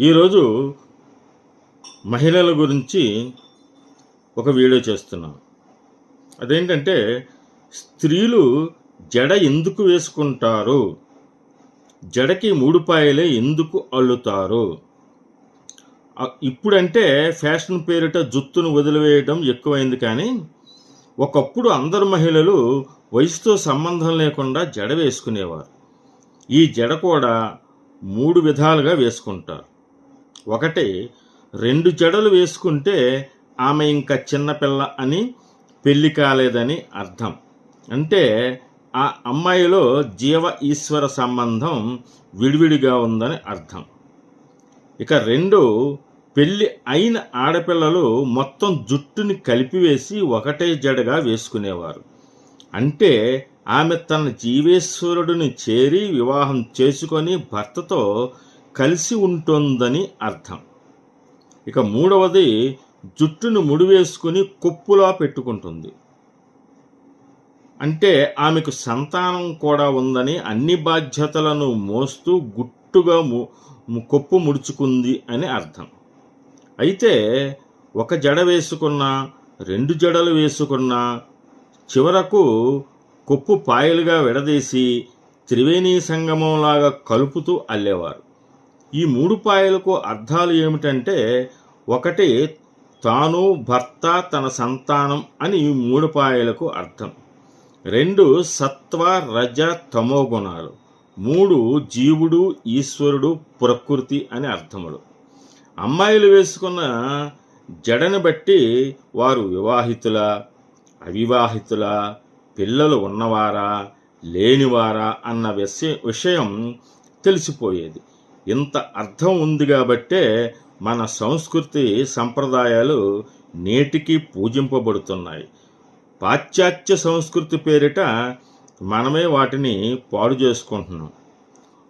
ఈరోజు మహిళల గురించి ఒక వీడియో చేస్తున్నాం. అదేంటంటే స్త్రీలు జడ ఎందుకు వేసుకుంటారు? జడకి మూడు పాయలే ఎందుకు అల్లుతారు? ఇప్పుడంటే ఫ్యాషన్ పేరిట జుత్తును వదిలివేయడం ఎక్కువైంది కానీ ఒకప్పుడు అందరు మహిళలు వయసుతో సంబంధం లేకుండా జడ వేసుకునేవారు. ఈ జడ కూడా మూడు విధాలుగా వేసుకుంటారు. ఒకటి రెండు జడలు వేసుకుంటే ఆమె ఇంకా చిన్నపిల్ల అని పెళ్ళి కాలేదని అర్థం. అంటే ఆ అమ్మాయిలో జీవ ఈశ్వర సంబంధం విడివిడిగా ఉందని అర్థం. ఇక రెండు పెళ్ళి అయిన ఆడపిల్లలు మొత్తం జుట్టుని కలిపివేసి ఒకటే జడగా వేసుకునేవారు. అంటే ఆమె తన జీవేశ్వరుడిని చేరి వివాహం చేసుకొని భర్తతో కలిసి ఉంటుందని అర్థం. ఇక మూడవది జుట్టును ముడివేసుకుని కొప్పులా పెట్టుకుంటుంది. అంటే ఆమెకు సంతానం కూడా ఉందని అన్ని బాధ్యతలను మోస్తూ గుట్టుగా కొప్పు ముడుచుకుంది అని అర్థం. అయితే ఒక జడ వేసుకున్నా రెండు జడలు వేసుకున్నా చివరకు కొప్పు పాయలుగా విడదీసి త్రివేణీ సంగమంలాగా కలుపుతూ అల్లేవారు. ఈ మూడు పాయలకు అర్థాలు ఏమిటంటే ఒకటి తాను భర్త తన సంతానం అని ఈ మూడు పాయలకు అర్థం. రెండు సత్వ రజ తమో గుణాలు. మూడు జీవుడు ఈశ్వరుడు ప్రకృతి అని అర్థములు. అమ్మాయిలు వేసుకున్న జడను బట్టి వారు వివాహితుల అవివాహితుల పిల్లలు ఉన్నవారా లేనివారా అన్న విషయ విషయం తెలిసిపోయేది. ఇంత అర్థం ఉంది కాబట్టే మన సంస్కృతి సంప్రదాయాలు నేటికి పూజింపబడుతున్నాయి. పాశ్చాత్య సంస్కృతి పేరిట మనమే వాటిని పాడు చేసుకుంటున్నాం.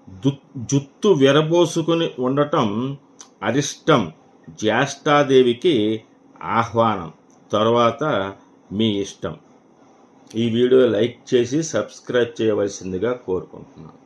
దు- జుత్తు విరబోసుకుని ఉండటం అరిష్టం జ్యేష్ఠాదేవికి ఆహ్వానం తర్వాత మీ ఇష్టం. ఈ వీడియో లైక్ చేసి సబ్స్క్రైబ్ చేయవలసిందిగా కోరుకుంటున్నాను